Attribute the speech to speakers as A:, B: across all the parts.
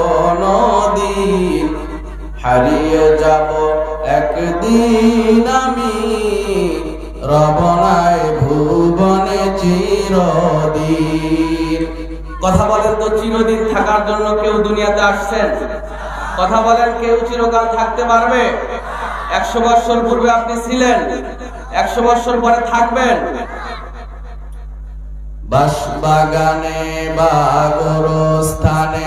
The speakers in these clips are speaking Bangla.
A: যদি হারিয়ে যাব একদিন আমি। রবনায় ভুবনে চিরদিন।
B: কথা বলেন তো চিরদিন থাকার জন্য কেউ দুনিয়াতে আসছেন? কথা বলেন কেউ চিরকাল থাকতে পারবে? একশো বৎসর পূর্বে আপনি ছিলেন, একশো বৎসর পরে থাকবেন।
A: বাগানে বা স্থানে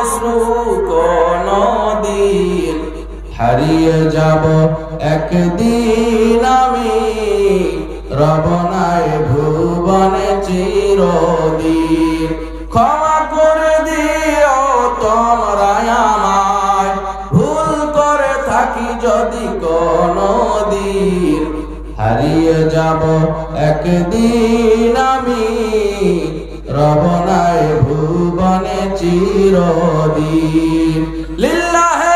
A: অশ্রু কোনো দিন হারিয়ে যাব একদিন আমি। রবনায় ভুবনে চিরদিন। ক্ষমা করে দিও তোমরা আমায়। ভুল করে থাকি যদি কোনো দিন হারিয়ে যাব একদিন আমি। রবনায় চিরদিন লিল্লাহে